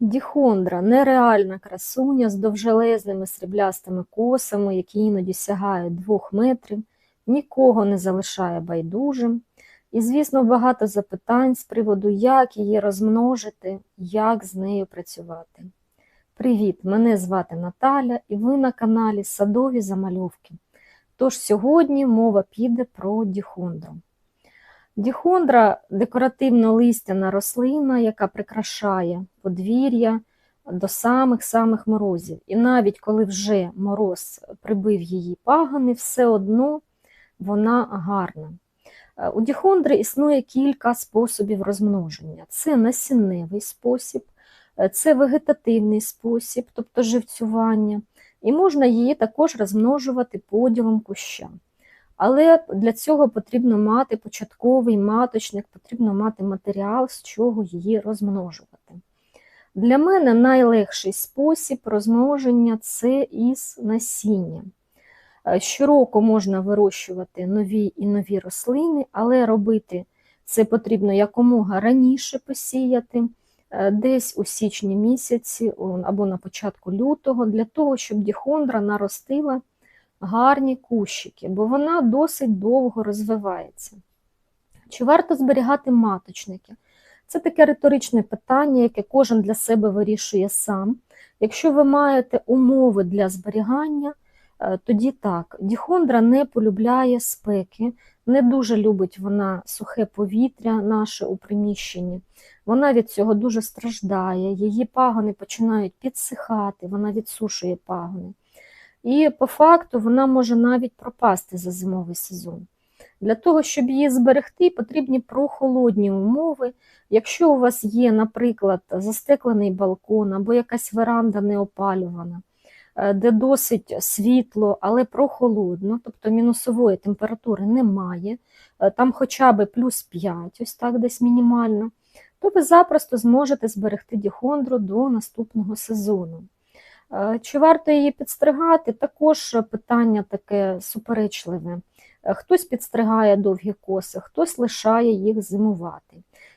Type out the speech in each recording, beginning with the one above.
Діхондра нереальна красуня з довжелезними сріблястими косами, які іноді сягають двох метрів, нікого не залишає байдужим. І, звісно, багато запитань з приводу, як її розмножити, як з нею працювати. Привіт! Мене звати Наталя, і ви на каналі Садові Замальовки. Тож сьогодні мова піде про діхондру. Діхондра декоративно-листяна рослина, яка прикрашає подвір'я до самих-самих морозів. І навіть коли вже мороз прибив її пагани, все одно вона гарна. Е, У діхондри існує кілька способів розмноження. Це насінневий спосіб, е, це вегетативний спосіб, тобто живцювання, і можна її також розмножувати поділом куща. Але для цього потрібно мати початковий маточник, потрібно мати матеріал, з чого її розмножувати. Для мене найлегший спосіб розмноження це із насіння. Е, Щороку можна вирощувати нові і нові рослини, але робити це потрібно якомога раніше посіяти, е, десь у січні місяці або на початку лютого, для того, щоб діхондра наростила гарні кущики, бо вона досить довго розвивається. Чи варто зберігати маточники? Це таке риторичне питання, яке кожен для себе вирішує сам. Якщо ви маєте умови для зберігання, е, тоді так. Діхондра не полюбляє спеки, не дуже любить вона сухе повітря наше у приміщенні. Вона від цього дуже страждає, її пагони починають підсихати, вона відсушує пагони. І по факту вона може навіть пропасти за зимовий сезон. Для того, щоб її зберегти, потрібні прохолодні умови. Якщо у вас є, наприклад, застеклений балкон або якась веранда неопалювана, е, де досить світло, але прохолодно, тобто мінусової температури немає, е, там хоча б плюс 5, ось так десь мінімально, то ви запросто зможете зберегти діхондру до наступного сезону. Е, Чи варто її підстригати? Також питання таке суперечливе. Е, Хтось підстригає довгі коси, хтось лишає їх зимувати.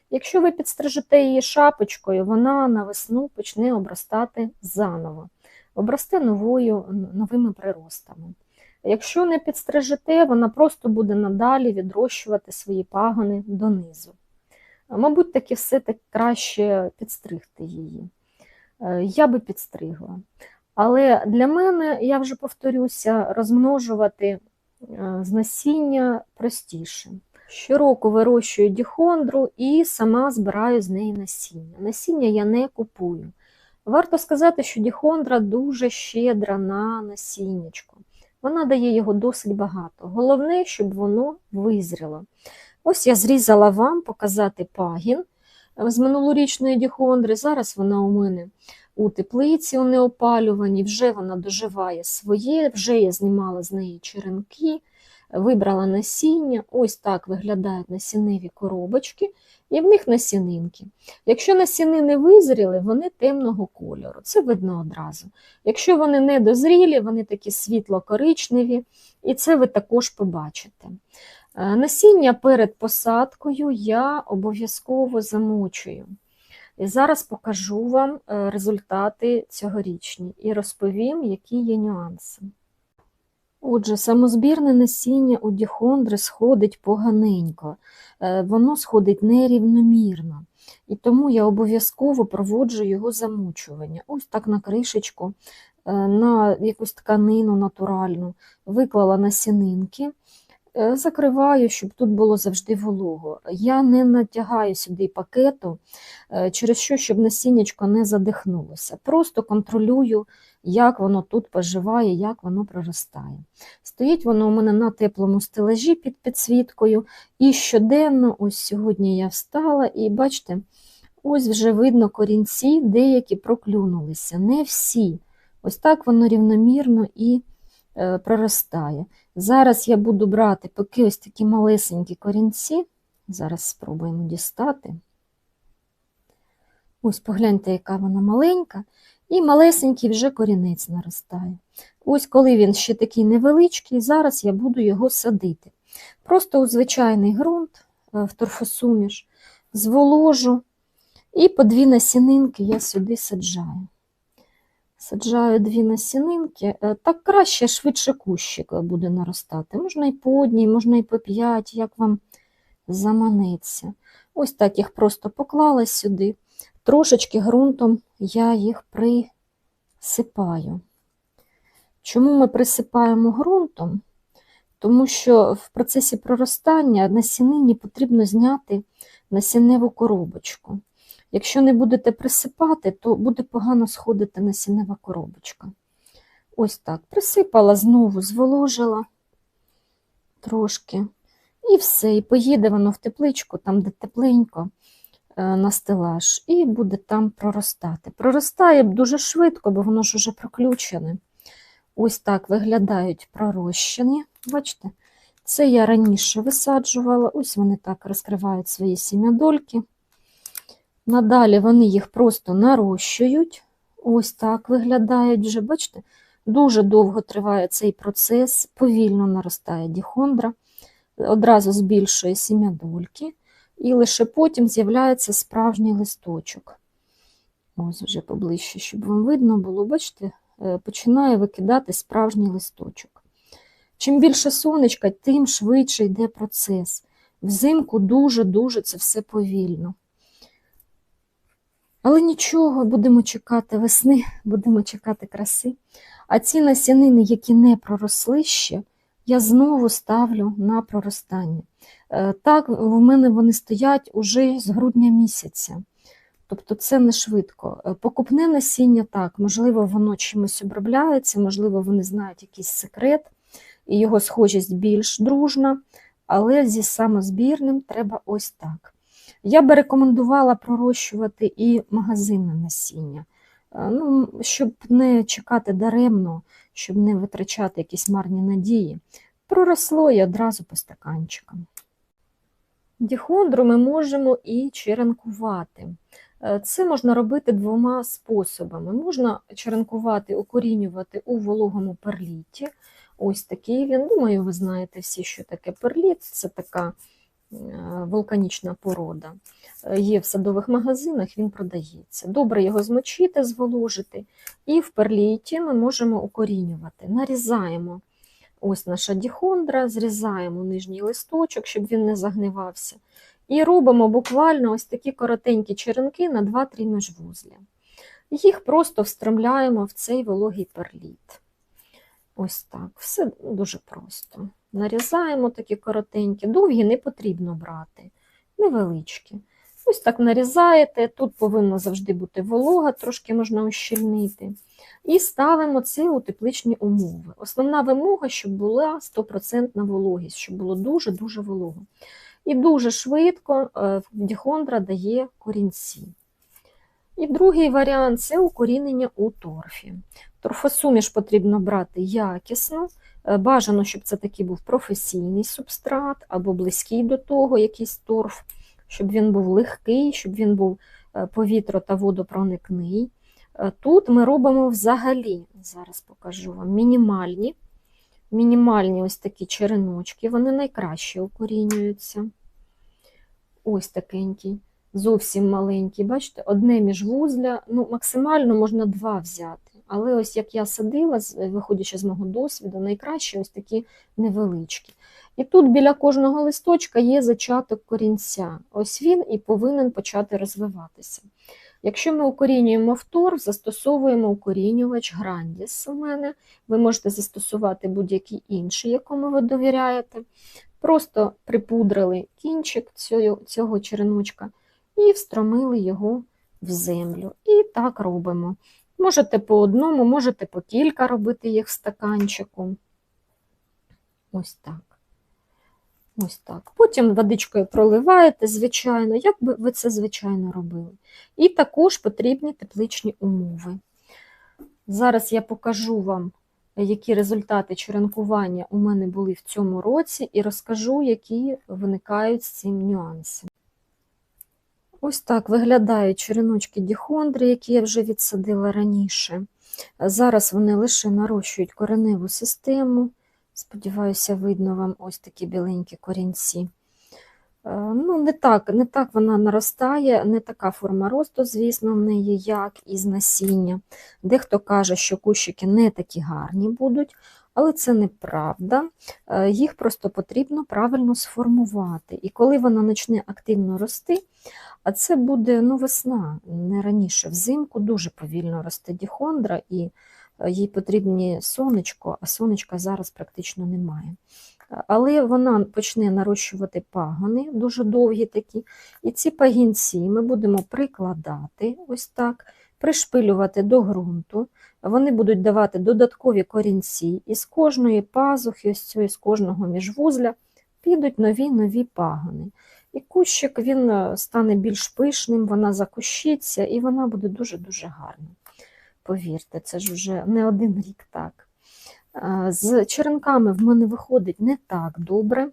Якщо ви підстрижете її шапочкою, вона на весну почне обростати заново, обросте новою, новими приростами. Якщо не підстрижете, вона просто буде надалі відрощувати свої пагони донизу. Мабуть, таки все так краще підстригти її. Е, Я би підстригла. Але для мене, я вже повторюся, розмножувати е, з насіння простіше. Щороку вирощую діхондру і сама збираю з неї насіння. Насіння я не купую. Варто сказати, що діхондра дуже щедра на насіннячко. Вона дає його досить багато. Головне, щоб воно визріло. Ось я зрізала вам показати пагін з минулорічної діхондри. Зараз вона у мене у теплиці у неопалюванні, вже вона доживає своє, вже я знімала з неї черенки, вибрала насіння. Ось так виглядають насінневі коробочки, і в них насінинки. Якщо насінини визріли, вони темного кольору, це видно одразу. Якщо вони не дозрілі, вони такі світло-коричневі, і це ви також побачите. Е, Насіння перед посадкою я обов'язково замочую. І зараз покажу вам е, результати цьогорічні і розповім, які є нюанси. Отже, самозбірне насіння у діхондри сходить поганенько, е, воно сходить нерівномірно. І тому я обов'язково проводжу його замочування. Ось так на кришечку, на якусь тканину натуральну, виклала насінинки, закриваю, щоб тут було завжди волого. Я не натягаю сюди пакету, е, через що, щоб насіннячко не задихнулося. Просто контролюю, як воно тут поживає, як воно проростає. Стоїть воно у мене на теплому стелажі під підсвіткою, і щоденно, ось сьогодні я встала, і бачите, ось вже видно корінці, деякі проклюнулися, не всі. Ось так воно рівномірно і е, проростає. Зараз я буду брати поки ось такі малесенькі корінці. Зараз спробуємо дістати. Ось погляньте, яка вона маленька, і малесенький вже корінець наростає. Ось коли він ще такий невеличкий, зараз я буду його садити. Просто у звичайний ґрунт, е, в торфосуміш, зволожу І по дві насінинки я сюди саджаю. Саджаю дві насінинки, Е, так краще, швидше кущик буде наростати. Можна і по одній, можна і по п'ять, як вам заманеться. Ось так їх просто поклала сюди. Трошечки ґрунтом я їх присипаю. Чому ми присипаємо ґрунтом? Тому що в процесі проростання насінині потрібно зняти насінневу коробочку. Якщо не будете присипати, то буде погано сходити насіннева коробочка. Ось так. Присипала, знову зволожила трошки. І все. І поїде воно в тепличку, там, де тепленько, е, на стелаж, і буде там проростати. Проростає дуже швидко, бо воно ж уже проключене. Ось так виглядають пророщені. Бачите? Це я раніше висаджувала. Ось вони так розкривають свої сім'ядольки. Надалі вони їх просто нарощують. Ось так виглядають вже, бачите, дуже довго триває цей процес, повільно наростає діхондра, одразу збільшує сім'ядольки, і лише потім з'являється справжній листочок. Ось вже поближче, щоб вам видно було, бачите, е, починає викидати справжній листочок. Чим більше сонечка, тим швидше йде процес. Взимку дуже-дуже це все повільно. Але нічого, будемо чекати весни, будемо чекати краси. А ці насінини, які не проросли ще, я знову ставлю на проростання. Е, Так, в мене вони стоять уже з грудня місяця. Тобто це не швидко. Е, Покупне насіння так, можливо, воно чимось обробляється, можливо, вони знають якийсь секрет, і його схожість більш дружна, але зі самозбірним треба ось так. Я би рекомендувала пророщувати і магазинне насіння, Е, ну, щоб не чекати даремно, щоб не витрачати якісь марні надії. Проросло і одразу по стаканчикам. Діхондру ми можемо і черенкувати. Е, Це можна робити двома способами. Можна черенкувати, укорінювати у вологому перліті. Ось такий він. Думаю, ви знаєте всі, що таке перліт. Це така вулканічна порода. Е, Є в садових магазинах, він продається. Добре його змочити, зволожити. І в перліті ми можемо укорінювати. Нарізаємо ось наша діхондра, зрізаємо нижній листочок, щоб він не загнивався. І робимо буквально ось такі коротенькі черенки на 2-3 міжвузля. Їх просто встромляємо в цей вологий перліт. Ось так, все дуже просто. Нарізаємо такі коротенькі, довгі не потрібно брати, невеличкі. Ось так нарізаєте, тут повинна завжди бути волога, трошки можна ущільнити. І ставимо це у тепличні умови. Основна вимога, щоб була 100% вологість, щоб було дуже-дуже волого. І дуже швидко е, діхондра дає корінці. І другий варіант це укорінення у торфі. Торфосуміш потрібно брати якісно. Е, Бажано, щоб це такий був професійний субстрат або близький до того якийсь торф, щоб він був легкий, щоб він був е, повітро та водопроникний. Е, Тут ми робимо взагалі, зараз покажу вам, мінімальні, мінімальні ось такі череночки, вони найкраще укорінюються. Ось такенький, зовсім маленький. Бачите, одне міжвузля, ну, максимально можна два взяти. Але ось як я садила, виходячи з мого досвіду, найкраще ось такі невеличкі. І тут біля кожного листочка є зачаток корінця. Ось він і повинен почати розвиватися. Якщо ми укорінюємо в торф, застосовуємо укорінювач Грандіс у мене. Ви можете застосувати будь-який інший, якому ви довіряєте. Просто припудрили кінчик цього, цього череночка і встромили його в землю. І так робимо. Можете по одному, можете по кілька робити їх в стаканчику. Ось так. Ось так. Потім водичкою проливаєте, звичайно, як би ви це звичайно робили. І також потрібні тепличні умови. Зараз я покажу вам, які результати черенкування у мене були в цьому році, і розкажу, які виникають з цим нюанси. Ось так виглядають череночки діхондрі, які я вже відсадила раніше. Зараз вони лише нарощують кореневу систему. Сподіваюся, видно вам ось такі біленькі корінці. Е, Ну, не так, не так вона наростає, не така форма росту, звісно, в неї, як із насіння. Дехто каже, що кущики не такі гарні будуть, але це неправда. Е, Їх просто потрібно правильно сформувати. І коли вона почне активно рости, а це буде ну, весна, не раніше. Взимку дуже повільно росте діхондра, і е, їй потрібні сонечко, а сонечка зараз практично немає. Але вона почне нарощувати пагони, дуже довгі такі, і ці пагінці ми будемо прикладати ось так, пришпилювати до ґрунту. Вони будуть давати додаткові корінці, і з кожної пазухи, ось цієї, з кожного міжвузля підуть нові-нові пагони. І кущик він е, стане більш пишним, вона закущиться, і вона буде дуже-дуже гарна. Повірте, це ж вже не один рік так. З черенками в мене виходить не так добре,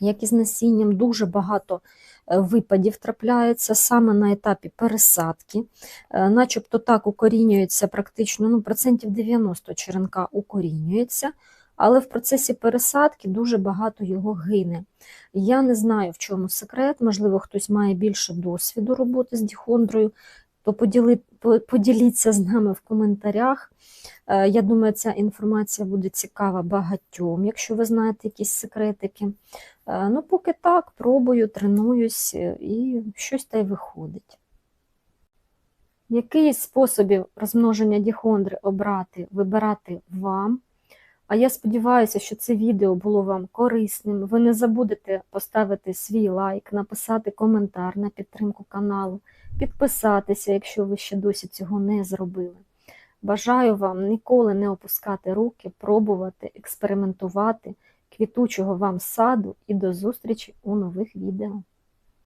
як і з насінням. Дуже багато е, випадів трапляється саме на етапі пересадки. Е, Начебто так укорінюється практично ну, процентів 90 черенка укорінюється, але в процесі пересадки дуже багато його гине. Я не знаю, в чому секрет, можливо, хтось має більше досвіду роботи з діхондрою, то поділи, поділіться з нами в коментарях. Е, Я думаю, ця інформація буде цікава багатьом, якщо ви знаєте якісь секретики. Е, Ну, поки так, пробую, тренуюсь е, і щось та й виходить. Який із способів розмноження діхондри обрати, вибирати вам? А я сподіваюся, що це відео було вам корисним. Ви не забудете поставити свій лайк, написати коментар на підтримку каналу, підписатися, якщо ви ще досі цього не зробили. Бажаю вам ніколи не опускати руки, пробувати, експериментувати, квітучого вам саду і до зустрічі у нових відео.